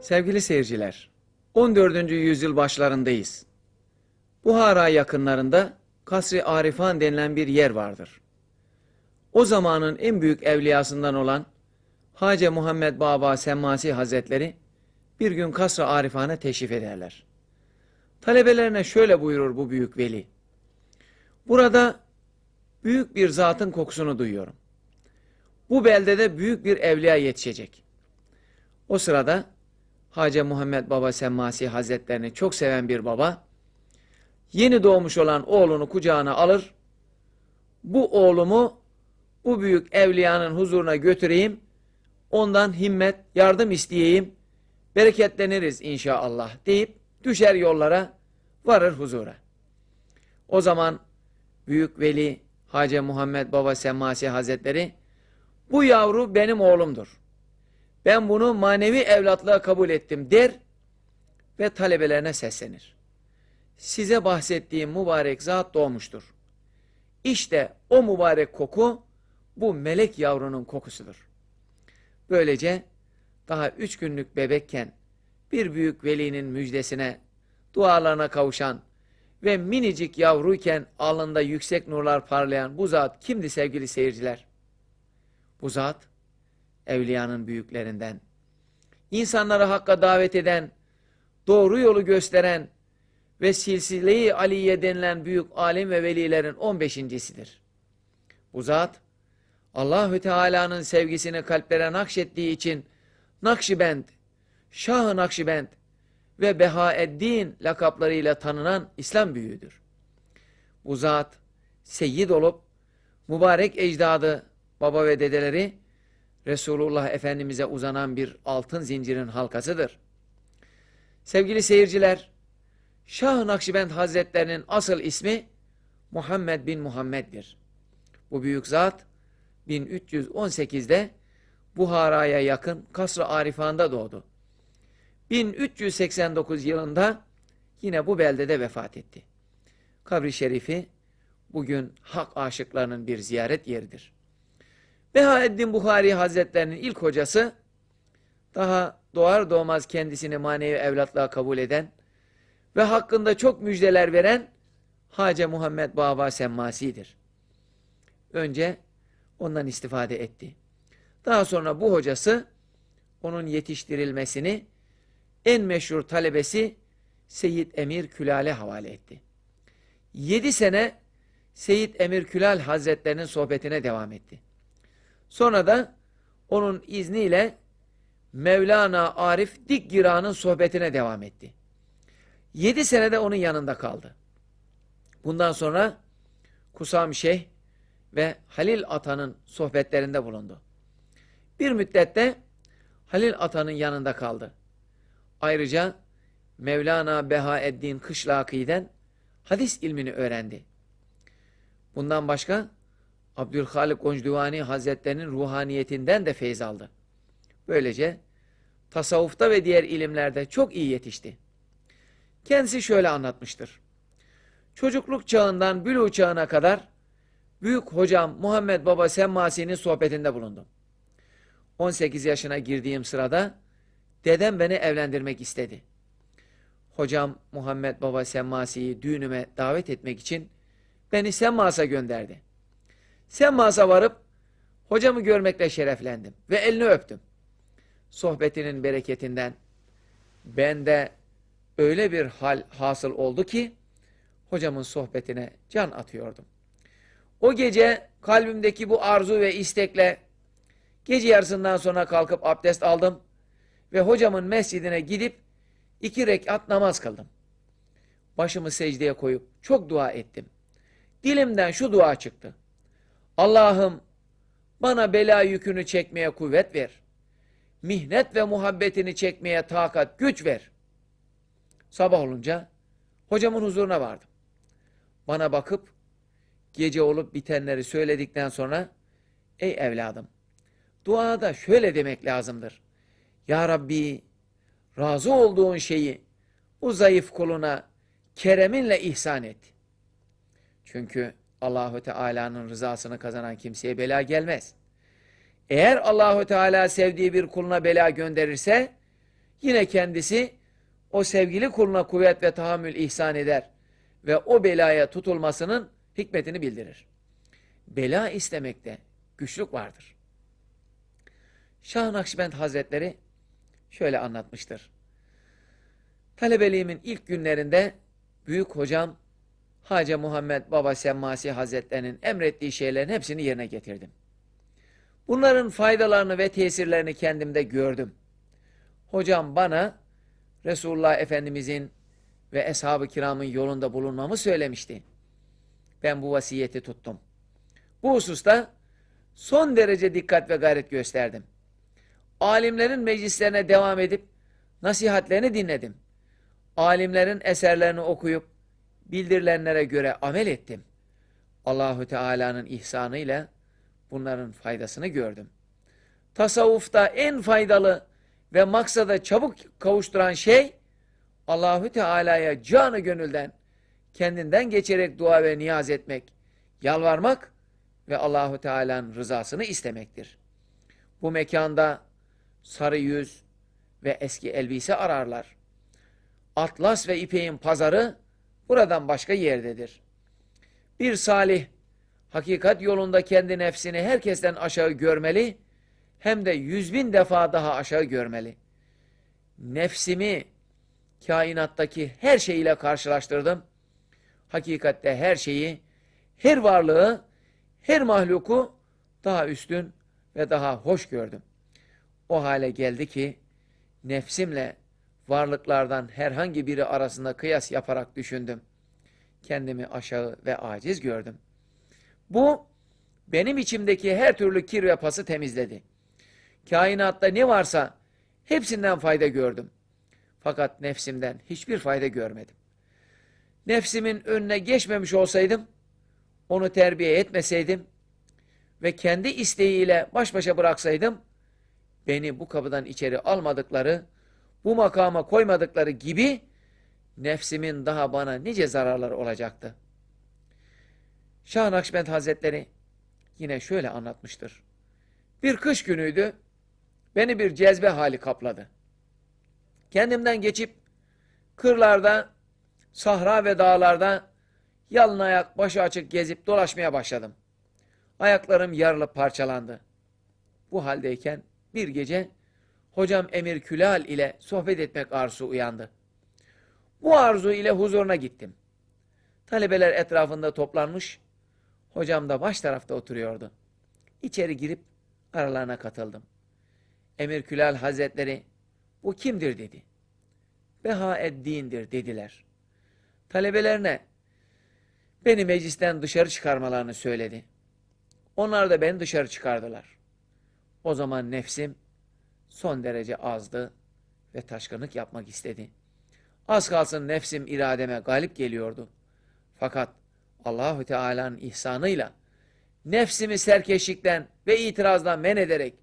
Sevgili seyirciler, 14. yüzyıl başlarındayız. Buhara yakınlarında Kasri Arifan denilen bir yer vardır. O zamanın en büyük evliyasından olan Hace Muhammed Baba Semmasi Hazretleri bir gün Kasr-ı Arifan'a teşrif ederler. Talebelerine şöyle buyurur bu büyük veli. Burada büyük bir zatın kokusunu duyuyorum. Bu beldede büyük bir evliya yetişecek. O sırada Hace Muhammed Baba Semmasi Hazretlerini çok seven bir baba, yeni doğmuş olan oğlunu kucağına alır, bu oğlumu bu büyük evliyanın huzuruna götüreyim, ondan himmet, yardım isteyeyim, bereketleniriz inşallah deyip düşer yollara, varır huzura. O zaman büyük veli Hace Muhammed Baba Semmasi Hazretleri, bu yavru benim oğlumdur. Ben bunu manevi evlatlığa kabul ettim der ve talebelerine seslenir. Size bahsettiğim mübarek zat doğmuştur. İşte o mübarek koku bu melek yavrunun kokusudur. Böylece daha üç günlük bebekken bir büyük velinin müjdesine, dualarına kavuşan ve minicik yavruyken alnında yüksek nurlar parlayan bu zat kimdi sevgili seyirciler? Bu zat, evliyanın büyüklerinden, insanları hakka davet eden, doğru yolu gösteren ve silsile-i aliye denilen büyük alim ve velilerin 15.sidir. Bu zat, Allahü Teala'nın sevgisini kalplere nakşettiği için Nakşibend, Şah-ı Nakşibend ve Behaeddin lakaplarıyla tanınan İslam büyüğüdür. Bu zat, seyyid olup, mübarek ecdadı, baba ve dedeleri, Resulullah Efendimiz'e uzanan bir altın zincirin halkasıdır. Sevgili seyirciler, Şah-ı Nakşibend Hazretlerinin asıl ismi Muhammed bin Muhammed'dir. Bu büyük zat 1318'de Buhara'ya yakın Kasr-ı Arifan'da doğdu. 1389 yılında yine bu beldede vefat etti. Kabri şerifi bugün hak aşıklarının bir ziyaret yeridir. Behaeddin Buhari Hazretlerinin ilk hocası daha doğar doğmaz kendisini manevi evlatlığa kabul eden ve hakkında çok müjdeler veren Hace Muhammed Baba Semmasi'dir. Önce ondan istifade etti. Daha sonra bu hocası onun yetiştirilmesini en meşhur talebesi Seyyid Emir Külal'e havale etti. Yedi sene Seyyid Emir Külal Hazretlerinin sohbetine devam etti. Sonra da onun izniyle Mevlana Arif Dikgira'nın sohbetine devam etti. Yedi senede onun yanında kaldı. Bundan sonra Kusam Şeyh ve Halil Ata'nın sohbetlerinde bulundu. Bir müddette Halil Ata'nın yanında kaldı. Ayrıca Mevlana Behaeddin Kışlaki'den hadis ilmini öğrendi. Bundan başka Abdülhalik Goncduvani Hazretlerinin ruhaniyetinden de feyz aldı. Böylece tasavvufta ve diğer ilimlerde çok iyi yetişti. Kendisi şöyle anlatmıştır. Çocukluk çağından bülü çağına kadar büyük hocam Muhammed Baba Semmasi'nin sohbetinde bulundum. 18 yaşına girdiğim sırada dedem beni evlendirmek istedi. Hocam Muhammed Baba Semmasi'yi düğünüme davet etmek için beni Semmas'a gönderdi. Semmas'a varıp hocamı görmekle şereflendim ve elini öptüm. Sohbetinin bereketinden bende öyle bir hal hasıl oldu ki hocamın sohbetine can atıyordum. O gece kalbimdeki bu arzu ve istekle gece yarısından sonra kalkıp abdest aldım ve hocamın mescidine gidip iki rekat namaz kıldım. Başımı secdeye koyup çok dua ettim. Dilimden şu dua çıktı. Allah'ım bana bela yükünü çekmeye kuvvet ver. Mihnet ve muhabbetini çekmeye takat, güç ver. Sabah olunca hocamın huzuruna vardım. Bana bakıp gece olup bitenleri söyledikten sonra ey evladım duada şöyle demek lazımdır. Ya Rabbi razı olduğun şeyi bu zayıf kuluna kereminle ihsan et. Çünkü Allahü Teala'nın rızasını kazanan kimseye bela gelmez. Eğer Allahü Teala sevdiği bir kuluna bela gönderirse Yine kendisi o sevgili kuluna kuvvet ve tahammül ihsan eder ve o belaya tutulmasının hikmetini bildirir. Bela istemekte güçlük vardır. Şah Nakşibend Hazretleri şöyle anlatmıştır. Talebeliğimin ilk günlerinde büyük hocam Hacı Muhammed Baba Semmasi Hazretlerinin emrettiği şeylerin hepsini yerine getirdim. Bunların faydalarını ve tesirlerini kendimde gördüm. Hocam bana Resulullah Efendimizin ve Eshab-ı Kiram'ın yolunda bulunmamı söylemişti. Ben bu vasiyeti tuttum. Bu hususta son derece dikkat ve gayret gösterdim. Alimlerin meclislerine devam edip nasihatlerini dinledim. Alimlerin eserlerini okuyup bildirilenlere göre amel ettim. Allahü Teala'nın ihsanıyla bunların faydasını gördüm. Tasavvufta en faydalı ve maksada çabuk kavuşturan şey Allahü Teala'ya canı gönülden kendinden geçerek dua ve niyaz etmek, yalvarmak ve Allahü Teala'nın rızasını istemektir. Bu mekanda sarı yüz ve eski elbise ararlar. Atlas ve ipeğin pazarı buradan başka yerdedir. Bir salih, hakikat yolunda kendi nefsini herkesten aşağı görmeli, hem de yüz bin defa daha aşağı görmeli. Nefsimi kainattaki her şeyiyle karşılaştırdım. Hakikatte her şeyi, her varlığı, her mahluku daha üstün ve daha hoş gördüm. O hale geldi ki nefsimle varlıklardan herhangi biri arasında kıyas yaparak düşündüm. Kendimi aşağı ve aciz gördüm. Bu benim içimdeki her türlü kir ve pası temizledi. Kainatta ne varsa hepsinden fayda gördüm. Fakat nefsimden hiçbir fayda görmedim. Nefsimin önüne geçmemiş olsaydım, onu terbiye etmeseydim ve kendi isteğiyle baş başa bıraksaydım, beni bu kapıdan içeri almadıkları, bu makama koymadıkları gibi nefsimin daha bana nice zararları olacaktı. Şah Nakşibend Hazretleri yine şöyle anlatmıştır. Bir kış günüydü, beni bir cezbe hali kapladı. Kendimden geçip kırlarda, sahra ve dağlarda yalın ayak, başı açık gezip dolaşmaya başladım. Ayaklarım yarılıp parçalandı. Bu haldeyken bir gece hocam Emir Külal ile sohbet etmek arzusu uyandı. Bu arzu ile huzuruna gittim. Talebeler etrafında toplanmış, hocam da baş tarafta oturuyordu. İçeri girip aralarına katıldım. Emir Külal Hazretleri, bu kimdir dedi. Behaeddin'dir dediler. Talebelerine beni meclisten dışarı çıkarmalarını söyledi. Onlar da beni dışarı çıkardılar. O zaman nefsim son derece azdı ve taşkınlık yapmak istedi. Az kalsın nefsim irademe galip geliyordu. Fakat Allahü Teala'nın ihsanıyla nefsimi serkeşlikten ve itirazdan men ederek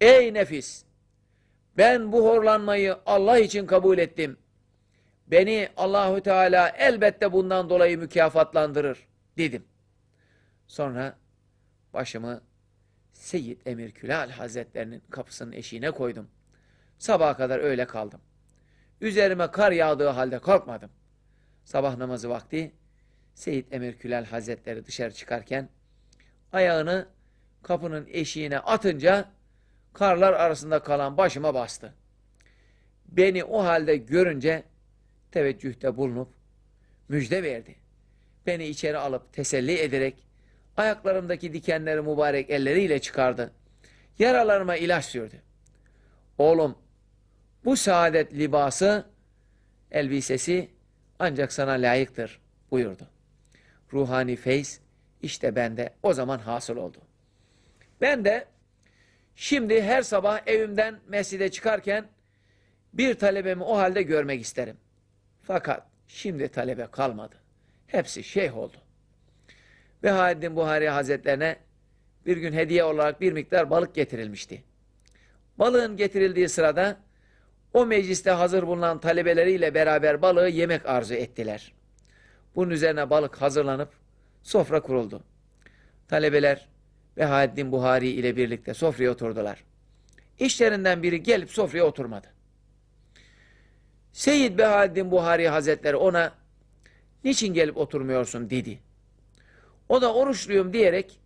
Ey nefis! Ben bu horlanmayı Allah için kabul ettim. Beni Allahü Teala elbette bundan dolayı mükafatlandırır dedim. Sonra başımı Seyyid Emir Külal Hazretlerinin kapısının eşiğine koydum. Sabaha kadar öyle kaldım. Üzerime kar yağdığı halde kalkmadım. Sabah namazı vakti Seyyid Emir Külal Hazretleri dışarı çıkarken ayağını kapının eşiğine atınca karlar arasında kalan başıma bastı. Beni o halde görünce teveccühte bulunup müjde verdi. Beni içeri alıp teselli ederek ayaklarımdaki dikenleri mübarek elleriyle çıkardı. Yaralarıma ilaç sürdü. Oğlum bu saadet libası elbisesi ancak sana layıktır buyurdu. Ruhani feyz işte bende o zaman hasıl oldu. Ben de şimdi her sabah evimden mescide çıkarken bir talebemi o halde görmek isterim. Fakat şimdi talebe kalmadı. Hepsi şeyh oldu. Behaeddin Buhari Hazretlerine bir gün hediye olarak bir miktar balık getirilmişti. Balığın getirildiği sırada o mecliste hazır bulunan talebeleriyle beraber balığı yemek arzu ettiler. Bunun üzerine balık hazırlanıp sofra kuruldu. Talebeler Behaeddin Buhari ile birlikte sofraya oturdular. İşlerinden biri gelip sofraya oturmadı. Seyyid Behaddin Buhari Hazretleri ona niçin gelip oturmuyorsun dedi. O da oruçluyum diyerek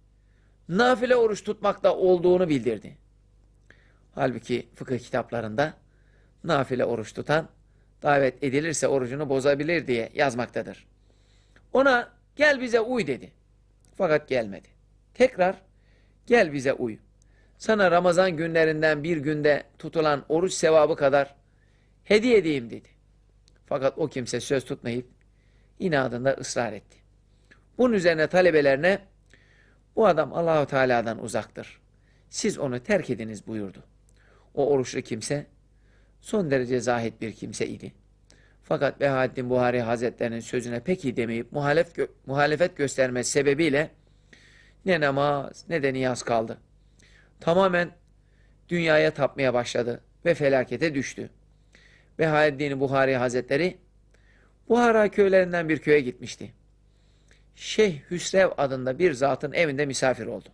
nafile oruç tutmakta olduğunu bildirdi. Halbuki fıkıh kitaplarında nafile oruç tutan davet edilirse orucunu bozabilir diye yazmaktadır. Ona gel bize uy dedi. Fakat gelmedi. Tekrar gel bize uy. Sana Ramazan günlerinden bir günde tutulan oruç sevabı kadar hediye edeyim dedi. Fakat o kimse söz tutmayıp inadında ısrar etti. Bunun üzerine talebelerine bu adam Allahu Teala'dan uzaktır. Siz onu terk ediniz buyurdu. O oruçlu kimse son derece zahit bir kimse idi. Fakat Behaddin Buhari Hazretlerinin sözüne peki demeyip muhalef gö- muhalefet göstermesi sebebiyle ne namaz ne de niyaz kaldı. Tamamen dünyaya tapmaya başladı ve felakete düştü. Behaddin Buhari Hazretleri Buhara köylerinden bir köye gitmişti. Şeyh Hüsrev adında bir zatın evinde misafir oldu.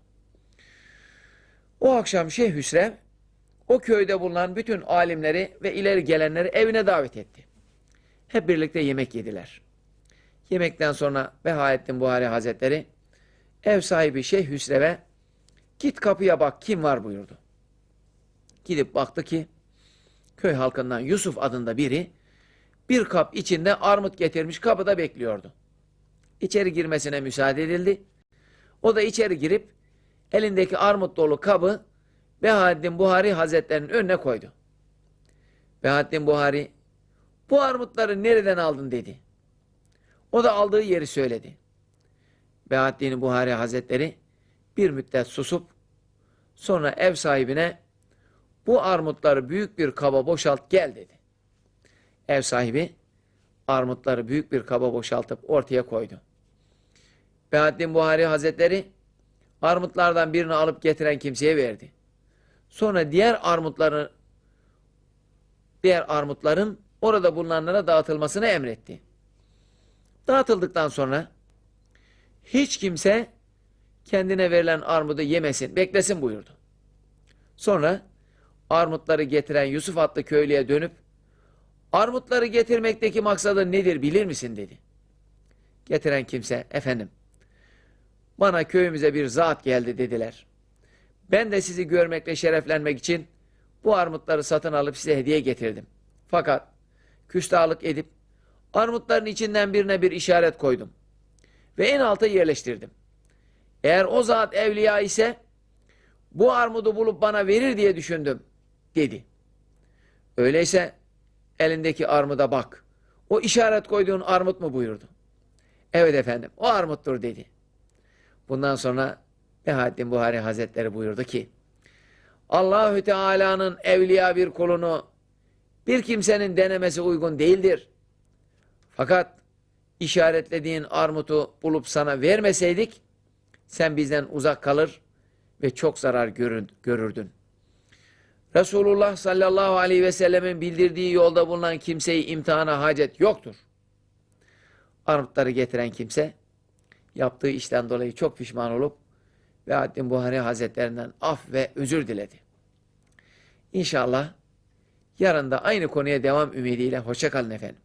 O akşam Şeyh Hüsrev o köyde bulunan bütün alimleri ve ileri gelenleri evine davet etti. Hep birlikte yemek yediler. Yemekten sonra Behaettin Buhari Hazretleri ev sahibi Şeyh Hüsrev'e git kapıya bak kim var buyurdu. Gidip baktı ki köy halkından Yusuf adında biri bir kap içinde armut getirmiş kapıda bekliyordu. İçeri girmesine müsaade edildi. O da içeri girip elindeki armut dolu kabı Behaddin Buhari Hazretlerinin önüne koydu. Behaddin Buhari bu armutları nereden aldın dedi. O da aldığı yeri söyledi. Behaddin Buhari Hazretleri bir müddet susup sonra ev sahibine bu armutları büyük bir kaba boşalt gel dedi. Ev sahibi armutları büyük bir kaba boşaltıp ortaya koydu. Behaddin Buhari Hazretleri armutlardan birini alıp getiren kimseye verdi. Sonra diğer armutları diğer armutların orada bulunanlara dağıtılmasını emretti. Dağıtıldıktan sonra hiç kimse kendine verilen armudu yemesin, beklesin buyurdu. Sonra armutları getiren Yusuf adlı köylüye dönüp armutları getirmekteki maksadı nedir bilir misin dedi. Getiren kimse efendim bana köyümüze bir zat geldi dediler. Ben de sizi görmekle şereflenmek için bu armutları satın alıp size hediye getirdim. Fakat küstahlık edip armutların içinden birine bir işaret koydum. Ve en alta yerleştirdim. Eğer o zat evliya ise bu armudu bulup bana verir diye düşündüm dedi. Öyleyse elindeki armuda bak. O işaret koyduğun armut mu buyurdu. Evet efendim o armuttur dedi. Bundan sonra Behaddin Buhari Hazretleri buyurdu ki Allahü Teala'nın evliya bir kulunu bir kimsenin denemesi uygun değildir. Fakat işaretlediğin armutu bulup sana vermeseydik sen bizden uzak kalır ve çok zarar görür- görürdün. Resulullah sallallahu aleyhi ve sellemin bildirdiği yolda bulunan kimseyi imtihana hacet yoktur. Armutları getiren kimse yaptığı işten dolayı çok pişman olup ve Haddin Buhari Hazretlerinden af ve özür diledi. İnşallah yarın da aynı konuya devam ümidiyle hoşçakalın efendim.